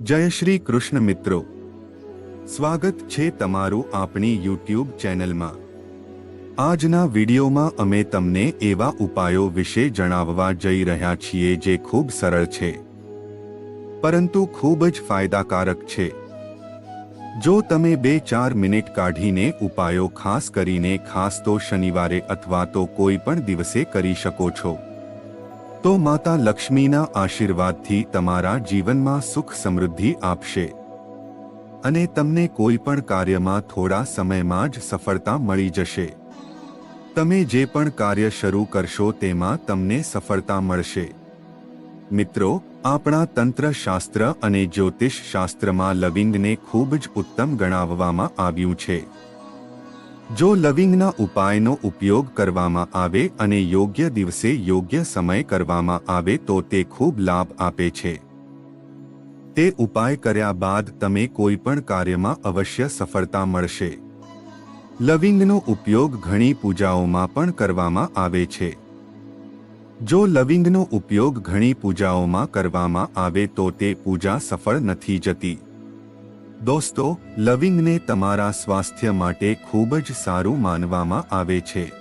જય શ્રી કૃષ્ણ મિત્રો. સ્વાગત છે તમારું આપણી યુટ્યુબ ચેનલમાં. આજના વિડીયોમાં અમે તમને એવા ઉપાયો વિશે જણાવવા જઈ રહ્યા છીએ જે ખૂબ સરળ છે. પરંતુ ખૂબ જ ફાયદાકારક છે. જો તમે બે ચાર મિનિટ કાઢીને ઉપાયો ખાસ કરીને ખાસ તો શનિવારે અથવા તો કોઈ પણ દિવસે કરી શકો છો. તો માતા લક્ષ્મીના આશીર્વાદથી તમારા જીવનમાં સુખ સમૃદ્ધિ આપશે. અને તમને કોઈ પણ કાર્યમાં થોડા સમયમાં જ સફળતા મળી જશે. તમે જે પણ કાર્ય શરૂ કરશો તેમાં તમને સફળતા મળશે. મિત્રો, આપણા તંત્ર શાસ્ત્ર અને જ્યોતિષ શાસ્ત્રમાં લવિંગને ખૂબ જ ઉત્તમ ગણાવવામાં આવ્યું છે. જો લવિંગના ઉપાયનો ઉપયોગ કરવામાં આવે અને યોગ્ય દિવસે યોગ્ય સમય કરવામાં આવે તો તે ખૂબ લાભ આપે છે. તે ઉપાય કર્યા બાદ તમે કોઈપણ કાર્યમાં અવશ્ય સફળતા મળશે. લવિંગનો ઉપયોગ ઘણી પૂજાઓમાં પણ કરવામાં આવે છે. જો લવિંગનો ઉપયોગ ઘણી પૂજાઓમાં કરવામાં આવે તો તે પૂજા સફળ નથી જતી. દોસ્તો, લવિંગને તમારા સ્વાસ્થ્ય માટે ખૂબ જ સારું માનવામાં આવે છે.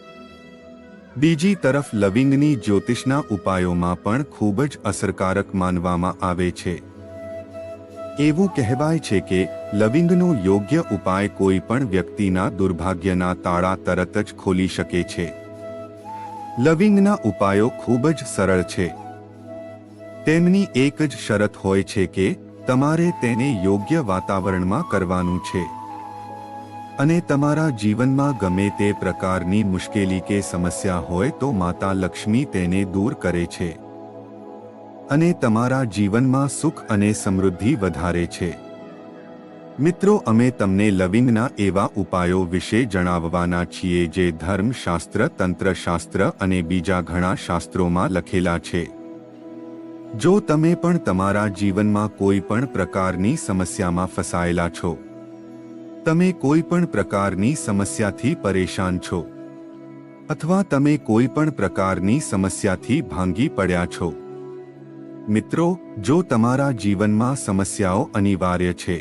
બીજી તરફ, લવિંગની જ્યોતિષના ઉપાયોમાં પણ ખૂબ જ અસરકારક માનવામાં આવે છે. એવું કહેવાય છે કે, લવિંગનો યોગ્ય ઉપાય કોઈ પણ વ્યક્તિના દુર્ભાગ્યના તાળા તરત જ ખોલી શકે છે. લવિંગના ઉપાયો ખૂબ જ સરળ છે. તેમની એક જ શરત હોય છે કે તમારે તેને યોગ્ય વાતાવરણમાં કરવાનું છે. અને તમારા જીવનમાં ગમે તે પ્રકારની મુશ્કેલી કે સમસ્યા હોય તો માતા લક્ષ્મી તેને દૂર કરે છે. અને તમારા જીવનમાં સુખ અને સમૃદ્ધિ વધારે છે. મિત્રો, અમે તમને લવિંગના એવા ઉપાયો વિશે જણાવવાના છીએ જે ધર્મશાસ્ત્ર, તંત્રશાસ્ત્ર અને બીજા ઘણા શાસ્ત્રોમાં લખેલા છે. જો તમે પણ તમારા જીવનમાં કોઈ પણ પ્રકારની સમસ્યામાં ફસાયેલા છો, તમે કોઈ પણ પ્રકારની સમસ્યાથી પરેશાન છો, અથવા તમે કોઈ પણ પ્રકારની સમસ્યાથી ભાંગી પડ્યા છો. મિત્રો, જો તમારા જીવનમાં સમસ્યાઓ અનિવાર્ય છે,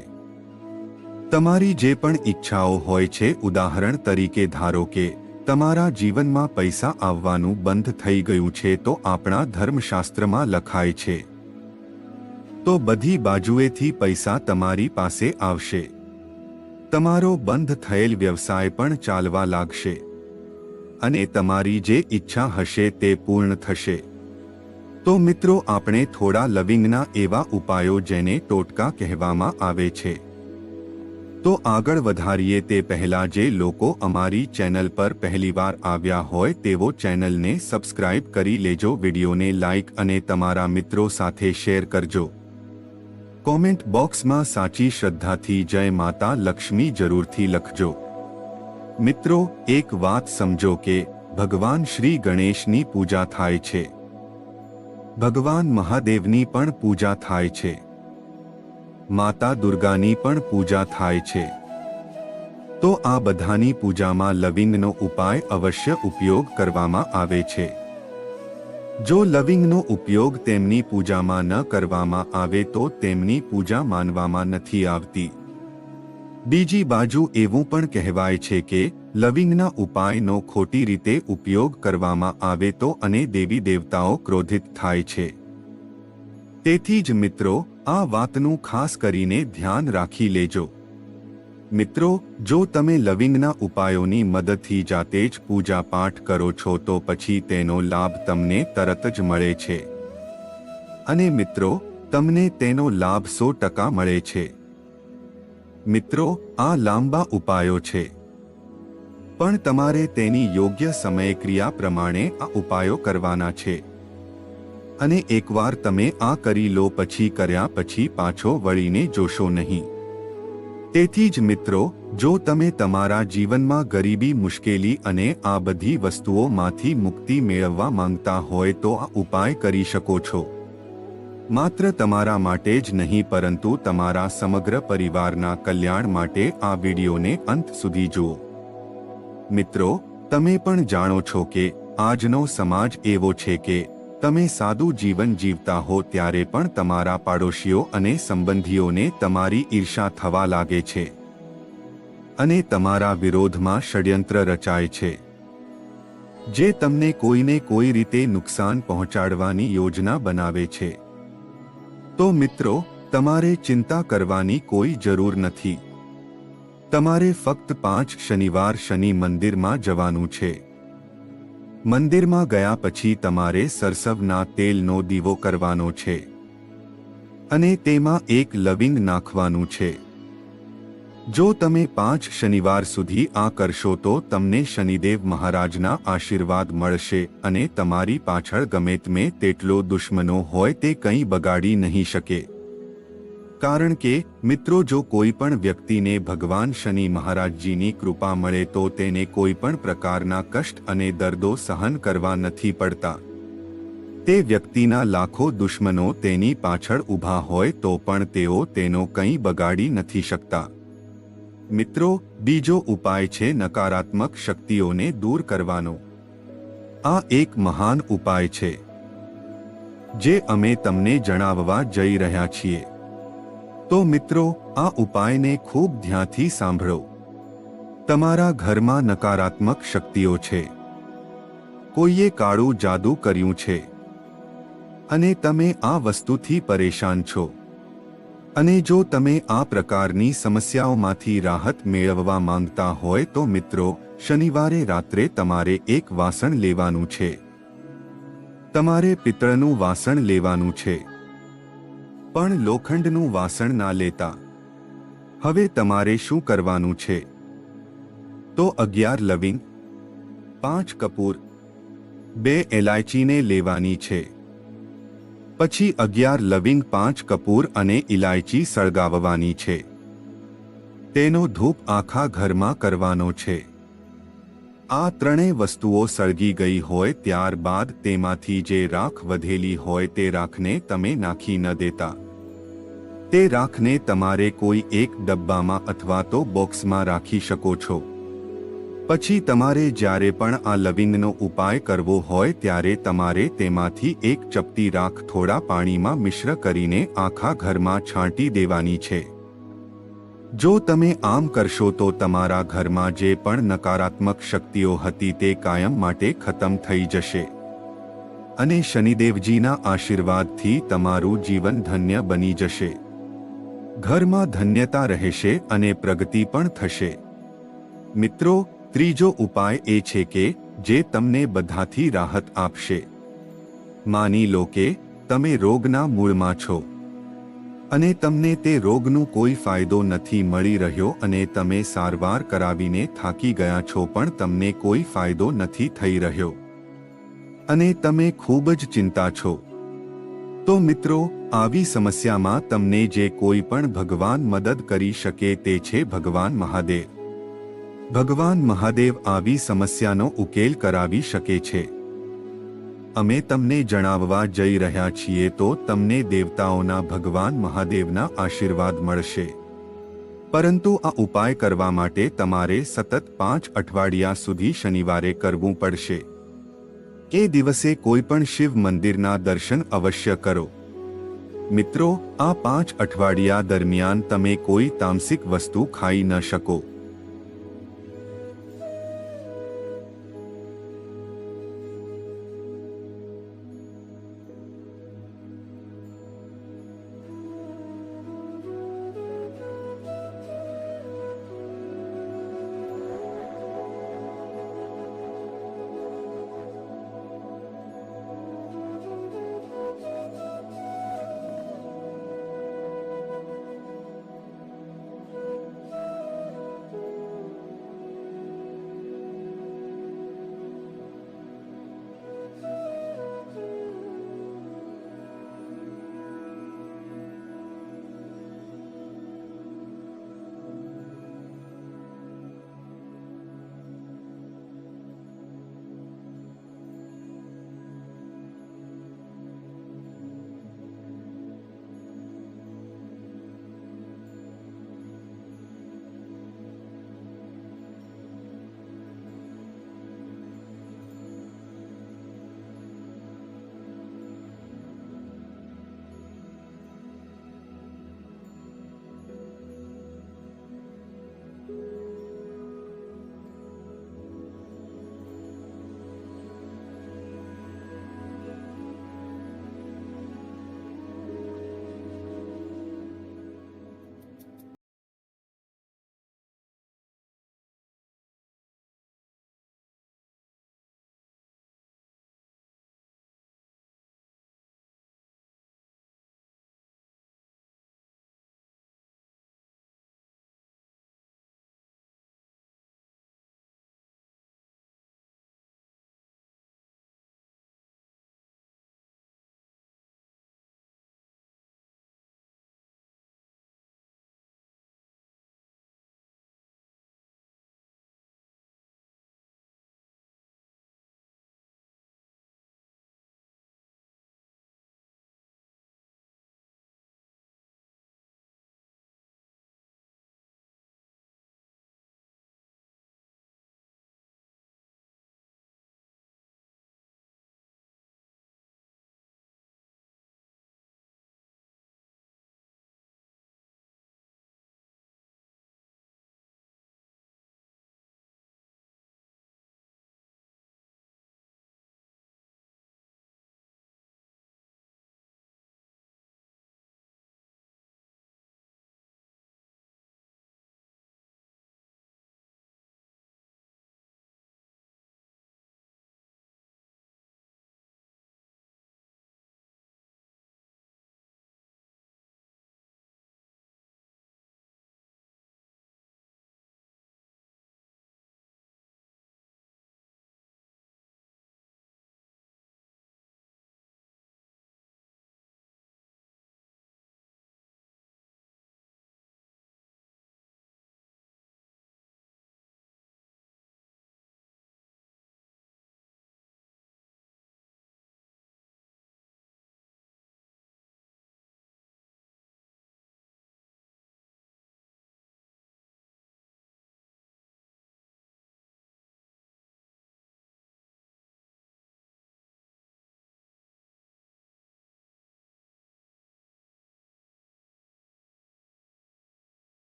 તમારી જે પણ ઈચ્છાઓ હોય છે, ઉદાહરણ તરીકે ધારો કે તમારા જીવનમાં પૈસા આવવાનું બંધ થઈ ગયું છે તો આપણા ધર્મશાસ્ત્રમાં લખાય છે. તો બધી બાજુએથી પૈસા તમારી પાસે આવશે. તમારો બંધ થયેલ વ્યવસાય પણ ચાલવા લાગશે. અને તમારી જે ઈચ્છા હશે તે પૂર્ણ થશે. તો મિત્રો, આપણે થોડા લવિંગના એવા ઉપાયો જેને ટોટકા કહેવામાં આવે છે. તો આગળ વધારીએ તે પહેલા જે લોકો અમારી ચેનલ પર પહેલીવાર આવ્યા હોય તેવો ચેનલને સબસ્ક્રાઇબ કરી લેજો, વિડીયોને લાઇક અને તમારા મિત્રો સાથે શેર કરજો. કોમેન્ટ બોક્સમાં સાચી શ્રદ્ધાથી જય માતા લક્ષ્મી જરૂરથી લખજો. મિત્રો, એક વાત સમજો કે ભગવાન શ્રી ગણેશની પૂજા થાય છે. ભગવાન મહાદેવની પણ પૂજા થાય છે. માતા દુર્ગાની પણ પૂજા થાય છે. તો આ બધાની પૂજામાં લવિંગનો ઉપાય અવશ્ય ઉપયોગ કરવામાં આવે છે. જો લવિંગનો ઉપયોગ તેમની પૂજામાં ન કરવામાં આવે તો તેમની પૂજા માનવામાં નથી આવતી. બીજી બાજુ એવું પણ કહેવાય છે કે, લવિંગના ઉપાયનો ખોટી રીતે ઉપયોગ કરવામાં આવે તો અને દેવી દેવતાઓ ક્રોધિત થાય છે. તેથી જ મિત્રો, આ વાતનું ખાસ કરીને ધ્યાન રાખી લેજો. મિત્રો, જો તમે લવિંગના ઉપાયોની મદદથી જાતે જ પૂજા પાઠ કરો છો તો પછી તેનો લાભ તમને તરત જ મળે છે. અને મિત્રો, તમને તેનો લાભ સો ટકા મળે છે. મિત્રો, આ લાંબા ઉપાયો છે. પણ તમારે તેની યોગ્ય સમયક્રિયા પ્રમાણે આ ઉપાયો કરવાના છે. અને એકવાર તમે આ કરી લો પછી કર્યા પછી પાછો વળીને જોશો નહીં. તેથી જ મિત્રો, જો તમે તમારા જીવનમાં ગરીબી, મુશ્કેલી અને આ બધી વસ્તુઓમાંથી મુક્તિ મેળવવા માંગતા હોય તો આ ઉપાય કરી શકો છો. માત્ર તમારા માટે જ નહીં, પરંતુ તમારા સમગ્ર પરિવારના કલ્યાણ માટે આ વિડીયોને અંત સુધી જુઓ. મિત્રો, તમે પણ જાણો છો કે આજનો સમાજ એવો છે કે તમે સાદું જીવન જીવતા હો ત્યારે પણ તમારા પાડોશીઓ અને સંબંધીઓને તમારી ઈર્ષા થવા લાગે છે. અને તમારા વિરોધમાં ષડયંત્ર રચાય છે. જે તમને કોઈને કોઈ રીતે નુકસાન પહોંચાડવાની યોજના બનાવે છે. તો મિત્રો, તમારે ચિંતા કરવાની કોઈ જરૂર નથી. તમારે ફક્ત પાંચ શનિવાર શનિ મંદિરમાં જવાનું છે. મંદિરમાં ગયા પછી તમારે સરસવના તેલનો દીવો કરવાનો છે. અને તેમાં એક લવિંગ નાખવાનું છે. જો તમે પાંચ શનિવાર સુધી આ કરશો તો તમને શનિદેવ મહારાજના આશીર્વાદ મળશે અને તમારી પાછળ ગમે તમે તેટલો દુશ્મનો હોય તે કંઈ બગાડી નહીં શકે. કારણ કે, મિત્રો જો કોઈ પણ વ્યક્તિને ભગવાન શનિ મહારાજજીની કૃપા મળે તો તેને કોઈ પણ પ્રકારના કષ્ટ અને દર્દો સહન કરવા નથી પડતા. તે વ્યક્તિના લાખો દુશ્મનો તેની પાછળ ઊભા હોય તો પણ તેઓ તેનો કંઈ બગાડી નથી શકતા. મિત્રો, બીજો ઉપાય છે નકારાત્મક શક્તિઓને દૂર કરવાનો. આ એક મહાન ઉપાય છે. જે અમે તમને જણાવવા જઈ રહ્યા છીએ. તો મિત્રો, આ ઉપાયને ખૂબ ધ્યાનથી સાંભળો. તમારા ઘરમાં નકારાત્મક શક્તિઓ છે. કોઈએ કાળું જાદુ કર્યું છે. અને તમે આ વસ્તુથી પરેશાન છો. અને જો તમે આ પ્રકારની સમસ્યાઓમાંથી રાહત મેળવવા માંગતા હોય તો મિત્રો, શનિવારે રાત્રે તમારે એક વાસણ લેવાનું છે. તમારે પિત્તળનું વાસણ લેવાનું છે. પણ લોખંડનું વાસણ ના લેતા. હવે તમારે શું કરવાનું છે? તો અગિયાર લવિંગ, પાંચ કપૂર, બે એલાયચીને લેવાની છે. પછી અગિયાર લવિંગ, પાંચ કપૂર અને ઇલાયચી સળગાવવાની છે. તેનો ધૂપ આખા ઘરમાં કરવાનો છે. આ ત્રણેય વસ્તુઓ સળગી ગઈ હોય ત્યારબાદ તેમાંથી જે રાખ વધેલી હોય તે રાખને તમે નાખી ન દેતા. તે રાખને તમારે કોઈ એક ડબ્બામાં અથવા તો બોક્સમાં રાખી શકો છો. પછી તમારે જ્યારે પણ આ લવિંગનો ઉપાય કરવો હોય ત્યારે તમારે તેમાંથી એક ચપટી રાખ થોડા પાણીમાં મિશ્ર કરીને આખા ઘરમાં છાંટી દેવાની છે. જો તમે આમ કરશો તો તમારા ઘરમાં જે પણ નકારાત્મક શક્તિઓ હતી તે કાયમ માટે ખતમ થઈ જશે. અને શનિદેવજીના આશીર્વાદથી તમારું જીવન ધન્ય બની જશે. ઘરમાં ધન્યતા રહેશે અને પ્રગતિ પણ થશે. મિત્રો, ત્રીજો ઉપાય એ છે કે, જે તમને બધાથી રાહત આપશે. માની લો કે, તમે રોગના મૂળમાં છો. અને તમને તે રોગનું કોઈ ફાયદો નથી મળી રહ્યો અને તમે સારવાર કરાવીને થાકી ગયા છો પણ તમને કોઈ ફાયદો નથી થઈ રહ્યો. અને તમે ખૂબ જ ચિંતા છો. તો મિત્રો, આવી સમસ્યામાં તમને જે કોઈ પણ ભગવાન મદદ કરી શકે તે છે ભગવાન મહાદેવ. ભગવાન મહાદેવ આવી સમસ્યાનો ઉકેલ કરાવી શકે છે. અમે તમને જણાવવા જઈ રહ્યા છીએ તો તમને દેવતાઓના ભગવાન મહાદેવના આશીર્વાદ મળશે. પરંતુ આ ઉપાય કરવા માટે તમારે સતત પાંચ અઠવાડિયા સુધી શનિવારે કરવું પડશે. એ દિવસે કોઈ પણ શિવ મંદિરના દર્શન અવશ્ય કરો. મિત્રો, આ પાંચ અઠવાડિયા દરમિયાન તમે કોઈ તામસિક વસ્તુ ખાઈ ન શકો.